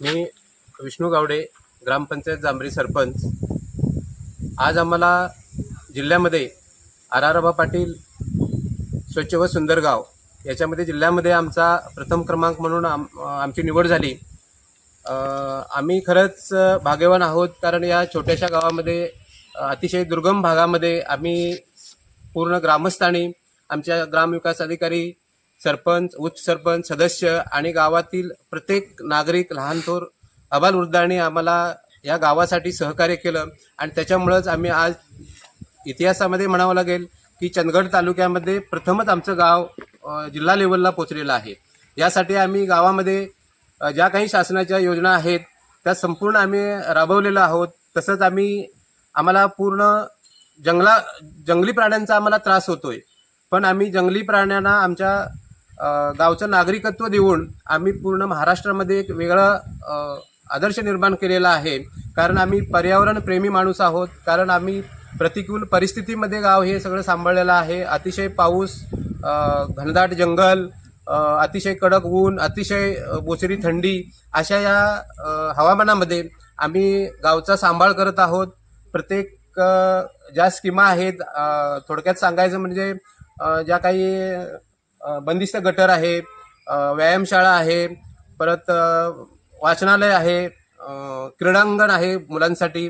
मी विष्णू गावडे ग्रामपंचायत जांभरी सरपंच. आज आम्हाला जिल्ह्यामध्ये आर आर पाटील स्वच्छ व सुंदर गाव याच्यामध्ये जिल्ह्यामध्ये आमचा प्रथम क्रमांक म्हणून आम आमची निवड झाली. आम्ही खरंच भाग्यवान आहोत कारण या छोट्याशा गावामध्ये अतिशय दुर्गम भागामध्ये आम्ही पूर्ण ग्रामस्थांनी आमच्या ग्रामविकास अधिकारी सरपंच उच्च सरपंच सदस्य आणि गावातील प्रत्येक नागरिक लहान थोर अबालवृद्धांनी आम्हाला या गावासाठी सहकार्य केलं. आणि त्याच्यामुळंच आम्ही आज इतिहासामध्ये म्हणावं लागेल की चंदगड तालुक्यामध्ये प्रथमच आमचं गाव जिल्हा लेवलला पोचलेलं आहे. यासाठी आम्ही गावामध्ये ज्या काही शासनाच्या योजना आहेत त्या संपूर्ण आम्ही राबवलेल्या आहोत. तसंच आम्ही आम्हाला पूर्ण जंगला जंगली प्राण्यांचा आम्हाला त्रास होतोय. पण आम्ही जंगली प्राण्यांना आमच्या गावचं नागरिकत्व देऊन आम्ही पूर्ण महाराष्ट्रामध्ये एक वेगळं आदर्श निर्माण केलेला आहे. कारण आम्ही पर्यावरणप्रेमी माणूस आहोत. कारण आम्ही प्रतिकूल परिस्थितीमध्ये गाव हे सगळं सांभाळलेलं आहे. अतिशय पाऊस घनदाट जंगल अतिशय कडक ऊन अतिशय बोचरी थंडी अशा या हवामानामध्ये आम्ही गावचा सांभाळ करत आहोत. प्रत्येक ज्या स्कीमा आहेत थोडक्यात सांगायचं म्हणजे ज्या काही बंदिस्त गटर आहे व्यायामशाळा आहे परत वाचनालय आहे क्रीडांगण आहे मुलांसाठी.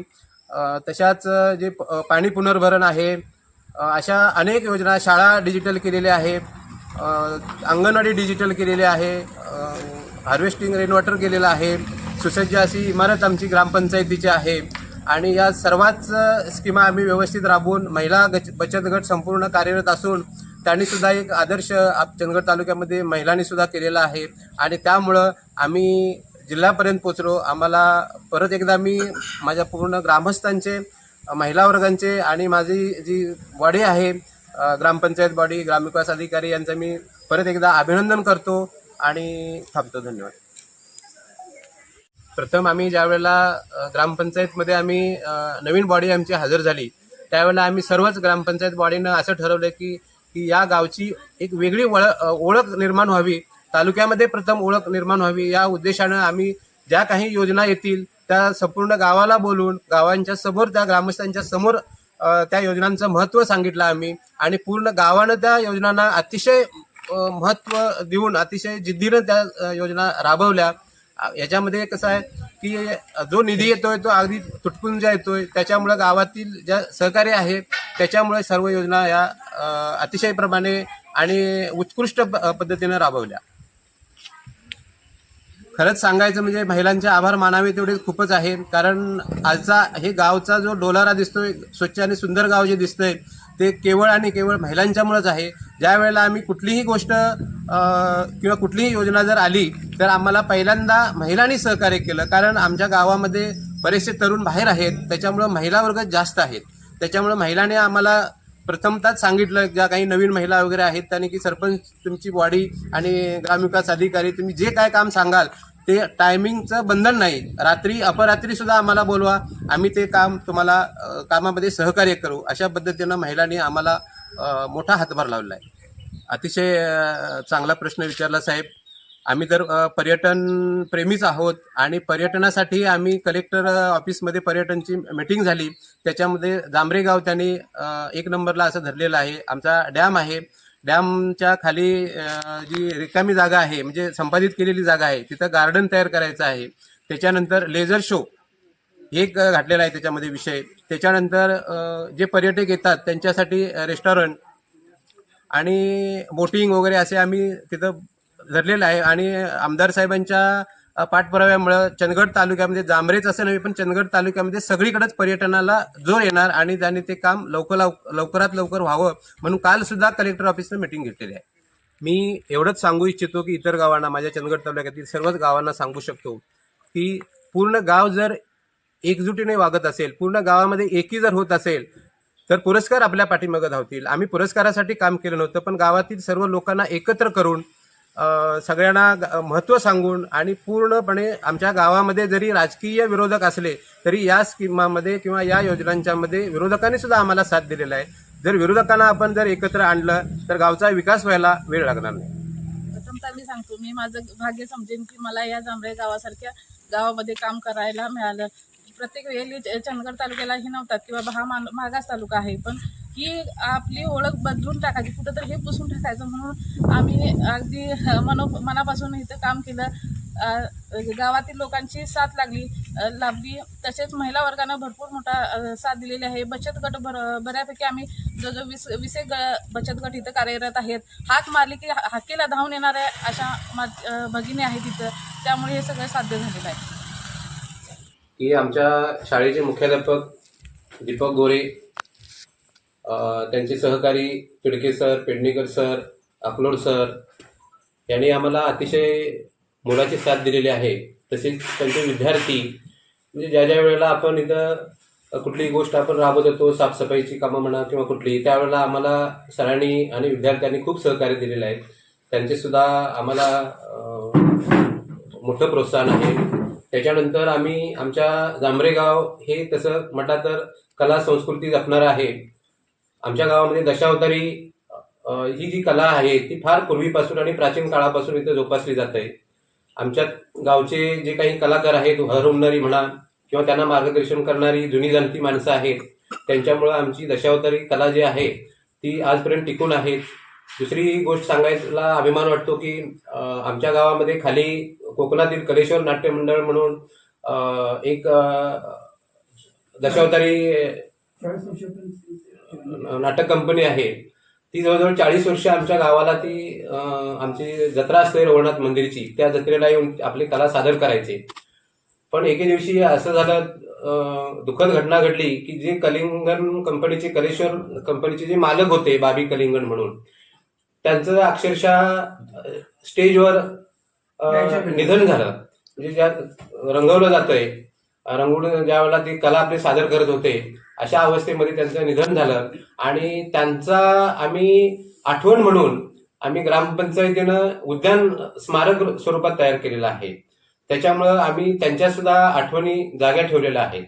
तशाच जे पाणी पुनर्भरण आहे अशा अनेक योजना शाळा डिजिटल केलेल्या आहे अंगणवाडी डिजिटल केलेली आहे हार्वेस्टिंग रेनवॉटर केलेलं आहे सुसज्ज अशी इमारत आमची ग्रामपंचायतीची आहे आणि या सर्वच स्कीमा आम्ही व्यवस्थित राबवून महिला गच बचत गट संपूर्ण कार्यरत असून त्यांनी सुद्धा एक आदर्श आप- चंदगड तालुक्यामध्ये महिलांनी सुद्धा केलेला आहे. आणि त्यामुळं आम्ही जिल्ह्यापर्यंत पोचलो आम्हाला परत एकदा मी माझ्या पूर्ण ग्रामस्थांचे महिला वर्गांचे आणि माझी जी बॉडी आहे ग्रामपंचायत बॉडी ग्रामविकास अधिकारी यांचं मी परत एकदा अभिनंदन करतो आणि थांबतो. धन्यवाद. प्रथम आम्ही ज्यावेळेला ग्रामपंचायतमध्ये आम्ही नवीन बॉडी आमची हजर झाली त्यावेळेला आम्ही सर्वच ग्रामपंचायत बॉडीनं असं ठरवलं की की या गावची एक वेगळी वळ ओळख निर्माण व्हावी. तालुक्यामध्ये प्रथम ओळख निर्माण व्हावी. या उद्देशानं आम्ही ज्या काही योजना येतील त्या संपूर्ण गावाला बोलून गावांच्या समोर त्या ग्रामस्थांच्या समोर त्या योजनांचं महत्त्व सांगितलं आम्ही. आणि पूर्ण गावानं त्या योजनांना अतिशय महत्त्व देऊन अतिशय जिद्दीनं त्या योजना राबवल्या. याच्यामध्ये कसं आहे की जो निधी येतोय तो अगदी तुटपुंजा येतोय. त्याच्यामुळे गावातील ज्या सहकार्य आहे त्याच्यामुळे सर्व योजना या अतिशयप्रमाणे अतिशय प्रमाणे आणि उत्कृष्ट प- पद्धतीने राबवल्या. खरंच सांगायचं म्हणजे महिलांचे आभार मानावे तेवढे खूपच आहे. कारण आजचा हे गावचा जो डोलारा दिसतोय स्वच्छ आणि सुंदर गाव जे दिसतंय ते केवळ आणि केवळ महिलांच्यामुळेच आहे. ज्या वेळेला आम्ही कुठलीही गोष्ट किंवा कुठलीही योजना जर आली तर आम्हाला पहिल्यांदा महिलांनी सहकार्य केलं. कारण आमच्या गावामध्ये बरेचसे तरुण बाहेर आहेत. त्याच्यामुळं महिला वर्ग जास्त आहेत. त्याच्यामुळं महिलांनी आम्हाला प्रथमतःच सांगितलं ज्या काही नवीन महिला वगैरे आहेत त्यांनी की सरपंच तुमची बॉडी आणि ग्रामविकास अधिकारी तुम्ही जे काय काम सांगाल ते टायमिंगचं बंधन नाही. रात्री अपरात्री सुद्धा आम्हाला बोलवा. आम्ही ते काम तुम्हाला कामामध्ये सहकार्य करू. अशा पद्धतीनं महिलांनी आम्हाला मोठा हातभार लावला आहे. अतिशय चांगला प्रश्न विचारला साहेब. आम्ही तर पर्यटन प्रेमीच आहोत आणि पर्यटनासाठी आम्ही कलेक्टर ऑफिसमध्ये पर्यटनची मीटिंग झाली. त्याच्यामध्ये जांभरे गाव त्यांनी एक नंबरला असं धरलेलं आहे. आमचा डॅम आहे. डॅमच्या खाली जी रिकामी जागा आहे म्हणजे संपादित केलेली जागा आहे तिथं गार्डन तयार करायचं आहे. त्याच्यानंतर लेझर शो हे एक घातलेला आहे त्याच्यामध्ये विषय. त्याच्यानंतर जे पर्यटक येतात त्यांच्यासाठी रेस्टॉरंट आणि बोटिंग वगैरे असे आम्ही तिथं धरलेला आहे. आणि आमदार साहेबांच्या पाठपुराव्यामुळं चंदगड तालुक्यामध्ये जांभरेच असं नव्हे पण चंदगड तालुक्यामध्ये सगळीकडेच पर्यटनाला जोर येणार आणि त्याने ते काम लवकर लव- लवकरात लवकर व्हावं म्हणून काल सुद्धा कलेक्टर ऑफिसनं मिटिंग घेतलेली आहे. मी एवढंच सांगू इच्छितो की इतर गावांना माझ्या चंदगड तालुक्यातील सर्वच गावांना सांगू शकतो की पूर्ण गाव जर एकजुटीने वागत असेल पूर्ण गावामध्ये एकी जर होत असेल तर पुरस्कार आपल्या पाठीमागं धावतील. आम्ही पुरस्कारासाठी काम केलं नव्हतं पण गावातील सर्व लोकांना एकत्र करून सगळ्यांना महत्त्व सांगून आणि पूर्णपणे आमच्या गावामध्ये जरी राजकीय विरोधक असले तरी या स्कीमामध्ये किंवा या योजनांच्यामध्ये विरोधकांनी सुद्धा आम्हाला साथ दिलेला आहे. जर विरोधकांना आपण जर एकत्र आणलं तर गावचा विकास व्हायला वेळ लागणार नाही. प्रथमतः मी सांगतो मी माझं भाग्य समजेन की मला या जांभळे गावासारख्या गावामध्ये काम करायला मिळालं. प्रत्येक वेळी चंदगड तालुक्याला हे नव्हतात की बाबा हा मागास तालुका आहे पण की आपली ओळख बदलून टाकायची कुठं तर हे पुसून टाकायचं. म्हणून आम्ही अगदी मनो मनापासून इथं काम केलं. गावातील लोकांची साथ लागली लाभली तसेच महिला वर्गानं भरपूर मोठा साथ दिलेली आहे. बचत गट भर बऱ्यापैकी आम्ही जो जो विस एक ग बचत गट इथं कार्यरत आहेत. हाक मारली की हाकेला धावून येणाऱ्या अशा मा भगिनी आहेत तिथं त्यामुळे हे सगळं साध्य झालेलं आहे. की आमच्या शाळेचे मुख्याध्यापक दीपक गोरे त्यांचे सहकारी Pidke sir Pednekar sir Akalod sir यांनी आम्हाला अतिशय मुलाची साथ दिलेली आहे. तसेच त्यांचे विद्यार्थी म्हणजे ज्या ज्या वेळेला आपण इथं कुठलीही गोष्ट आपण राबवत होतो साफसफाईची कामं म्हणा किंवा कुठलीही त्यावेळेला आम्हाला सरांनी आणि विद्यार्थ्यांनी खूप सहकार्य दिलेलं आहे. त्यांचेसुद्धा आम्हाला मोठं प्रोत्साहन आहे. त्याच्यानंतर आम्ही आमच्या जांभरेगाव हे तसं म्हटलं तर कला संस्कृती जपणारं आहे. आमच्या गावामध्ये दशावतारी ही जी कला आहे ती फार पूर्वीपासून आणि प्राचीन काळापासून इथे जोपासली जात. आहे आमच्या गावचे जे काही कलाकार आहेत हरवणारी म्हणा किंवा त्यांना मार्गदर्शन करणारी जुनी जाणती माणसं आहेत त्यांच्यामुळं आमची दशावतारी कला जी आहे ती आजपर्यंत टिकून आहे दुसरी गोष्ट सांगायला अभिमान वाटतो की आमच्या गावामध्ये खाली कोकणातील कलेश्वर नाट्य मंडळ म्हणून एक दशावतारी नाटक कंपनी आहे. ती जवळजवळ चाळीस वर्ष आमच्या गावाला ती आमची जत्रा असते रघुनाथ मंदिरची. त्या जत्रेला येऊन आपली कला सादर करायचे. पण एके दिवशी असं झालं दुःखद घटना घडली की जे कलिंगण कंपनीचे कलेश्वर कंपनीचे जे मालक होते बाबी कलिंगण म्हणून त्यांचं अक्षरशः स्टेजवर निधन झालं. म्हणजे ज्या रंगवलं जातंय रंगवून ज्या वेळेला ती कला आपली सादर करत होते अशा अवस्थेमध्ये त्यांचं निधन झालं. आणि त्यांचा आम्ही आठवण म्हणून आम्ही ग्रामपंचायतीनं उद्यान स्मारक स्वरूपात तयार केलेलं आहे. त्याच्यामुळं आम्ही त्यांच्या सुद्धा आठवणी जाग्या ठेवलेल्या आहेत.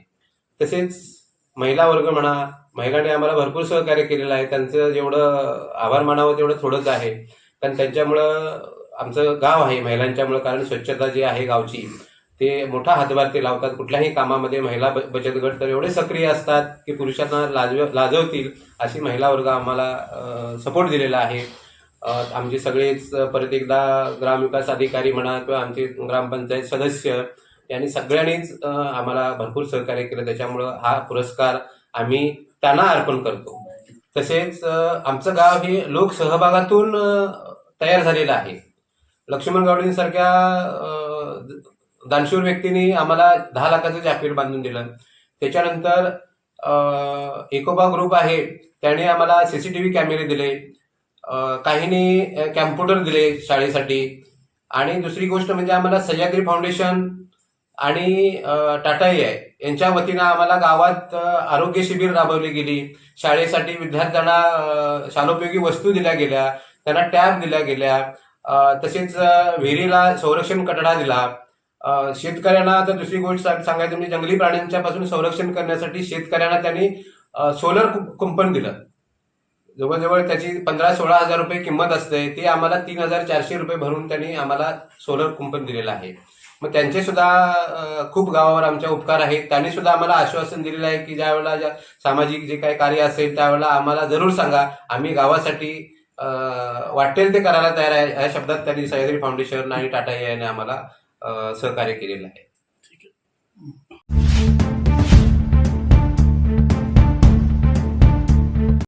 तसेच महिला वर्ग म्हणा महिलांनी आम्हाला भरपूर सहकार्य केलेलं आहे. त्यांचं जेवढं आभार मानावं तेवढं थोडंच आहे. कारण त्यांच्यामुळं आमचं गाव आहे महिलांच्यामुळं कारण स्वच्छता जी आहे गावची ते मोठा हातभार ते लावतात. कुठल्याही कामामध्ये महिला बचत गट तर एवढे सक्रिय असतात की पुरुषांना लाजव लाजवतील अशी महिला वर्ग आम्हाला सपोर्ट दिलेला आहे. आमचे सगळेच परत एकदा ग्रामविकास अधिकारी म्हणा किंवा आमचे ग्रामपंचायत सदस्य यांनी सगळ्यांनीच आम्हाला भरपूर सहकार्य केलं. त्याच्यामुळं हा पुरस्कार आम्ही त्यांना अर्पण करतो. तसेच आमचं गाव हे लोकसहभागातून तयार झालेलं आहे. लक्ष्मण गावडेंसारख्या दानशूर व्यक्तींनी आम्हाला दहा लाखाचं जॅकेट बांधून दिलं. त्याच्यानंतर एकोबा ग्रुप आहे त्याने आम्हाला सीसीटीव्ही कॅमेरे दिले. काहींनी कॅम्प्युटर दिले शाळेसाठी. आणि दुसरी गोष्ट म्हणजे आम्हाला सह्याद्री फाउंडेशन आणि टाटा ए आय यांच्या वतीनं आम्हाला गावात आरोग्य शिबिर राबवली गेली. शाळेसाठी विद्यार्थ्यांना शालोपयोगी वस्तू दिल्या गेल्या त्यांना टॅब दिल्या गेल्या तसेच विहिरीला संरक्षण कटडा दिला. शेतकऱ्यांना तर दुसरी गोष्ट सांग- सांगायचं म्हणजे जंगली प्राण्यांच्या पासून संरक्षण करण्यासाठी शेतकऱ्यांना त्यांनी सोलर कुंपण दिलं. जवळजवळ त्याची पंधरा सोळा हजार रुपये किंमत असते ते आम्हाला तीन हजार चारशे रुपये भरून त्यांनी आम्हाला सोलर कुंपण दिलेलं आहे. मग त्यांचे सुद्धा खूप गावावर आमच्या उपकार आहेत. त्यांनी सुद्धा आम्हाला आश्वासन दिलेलं आहे की ज्या वेळेला ज्या सामाजिक जे काही कार्य असेल त्यावेळेला आम्हाला जरूर सांगा. आम्ही गावासाठी वाटेल ते करायला तयार आहे. या शब्दात त्यांनी सह्याद्री फाउंडेशन आणि टाटा याने आम्हाला सहकार्य केलेलं आहे.